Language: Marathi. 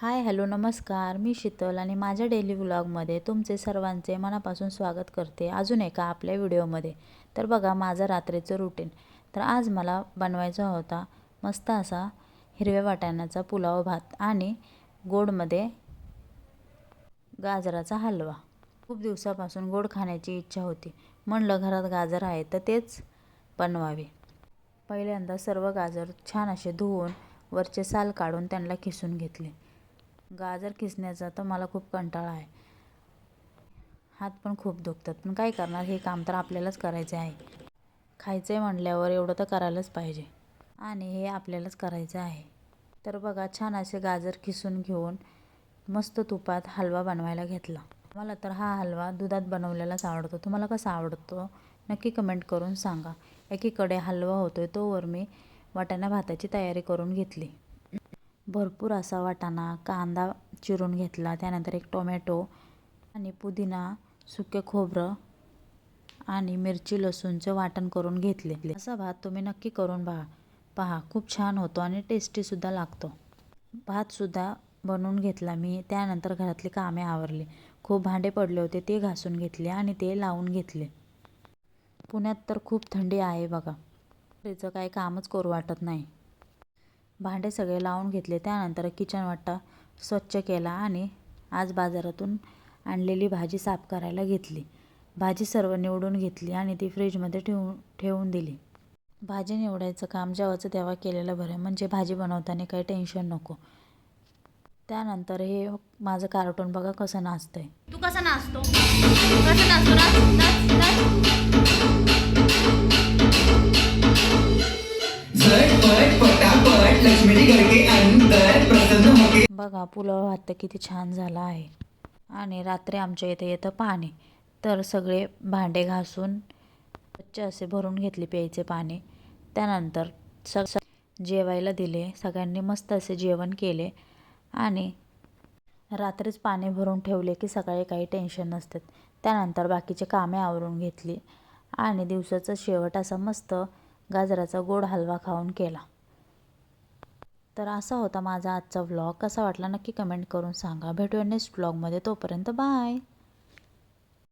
हाय हॅलो नमस्कार. मी शीतल आणि माझ्या डेली व्लॉगमध्ये तुमचे सर्वांचे मनापासून स्वागत करते. अजून एका आपल्या व्हिडिओमध्ये. तर बघा माझं रात्रीचं रुटीन तर आज मला बनवायचा होता मस्त असा हिरव्या वाटाण्याचा पुलाव भात आणि गोडमध्ये गाजराचा हलवा. खूप दिवसापासून गोड खाण्याची इच्छा होती. म्हणलं घरात गाजर आहे तर तेच बनवावे. पहिल्यांदा सर्व गाजर छान असे धुवून वरचे साल काढून त्यांना खिसून घेतले. गाजर किसण्याचा तर मला खूप कंटाळा आहे. हात पण खूप दुखतात. पण काय करणार? हे काम तर आपल्यालाच करायचे आहे. खायचं आहे म्हणल्यावर एवढं तर करायलाच पाहिजे. आणि हे आपल्यालाच करायचं आहे. तर बघा छान असे गाजर किसून घेऊन मस्त तुपात हलवा बनवायला घेतला. मला तर हा हलवा दुधात बनवलेलाच आवडतो. तुम्हाला कसा आवडतो? नक्की कमेंट करून सांगा. एकीकडे हलवा होतोय तोवर मी वाटाणा भाताची तयारी करून घेतली. भरपूर असा वाटाणा कांदा चिरून घेतला त्यानंतर एक टोमॅटो आणि पुदिना सुके खोबरं आणि मिरची लसूणचं वाटण करून घेतले. असा भात तुम्ही नक्की करून पहा पहा खूप छान होतो आणि टेस्टीसुद्धा लागतो. भातसुद्धा बनवून घेतला मी. त्यानंतर घरातली कामे आवरली. खूप भांडे पडले होते ते घासून घेतले आणि ते लावून घेतले. पुण्यात तर खूप थंडी आहे बघा. त्याचं काही कामच करू वाटत नाही. भांडे सगळे लावून घेतले. त्यानंतर किचन वाटा स्वच्छ केला आणि आज बाजारातून आणलेली भाजी साफ करायला घेतली. भाजी सर्व निवडून घेतली आणि ती फ्रीजमध्ये ठेवून ठेवून दिली. भाजी निवडायचं काम जेव्हाचं तेव्हा केलेलं बरं म्हणजे भाजी बनवताना काही टेन्शन नको. त्यानंतर हे माझं कार्टून बघा कसं नाचतंय. तू कसं नाचतो? कसं नाचतो? नाच नाच. बघा पुलाव भात किती छान झाला आहे. आणि रात्री आमच्या इथे येतं पाणी. तर सगळे भांडे घासून स्वच्छ असे भरून घेतले प्यायचे पाणी. त्यानंतर स जेवायला दिले. सगळ्यांनी मस्त असे जेवण केले. आणि रात्रीच पाणी भरून ठेवले की सकाळी काही टेन्शन नसतात त्यानंतर बाकीचे कामे आवरून घेतली. आणि दिवसाचा शेवट असा मस्त गाजराचा गोड हलवा खाऊन केला. तर असा होता माझा आजचा व्लॉग कसा वाटला नक्की कमेंट करून सांगा. भेटूया नेक्स्ट व्लॉगमध्ये तोपर्यंत बाय